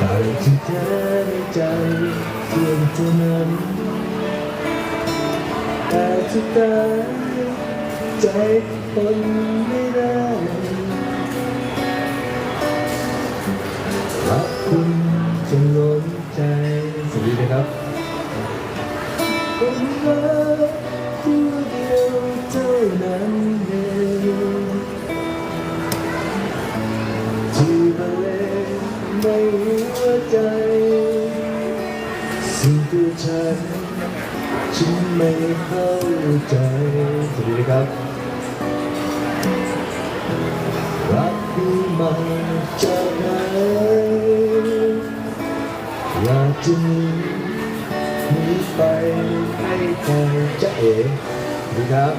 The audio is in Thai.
อะไรที่เธอในใจเพียงเท่านั้นแต่สุดท้ายใจทนไม่ได้รักคุณจนล้นใจ สวัสดีนะครับ ในหัวใจสิ่งที่ฉันฉันไม่เข้าใจ สวัสดีครับ รักที่มาจากไหนอยากจะหนีหนีไปให้ใครจะเอ๋ดีครับ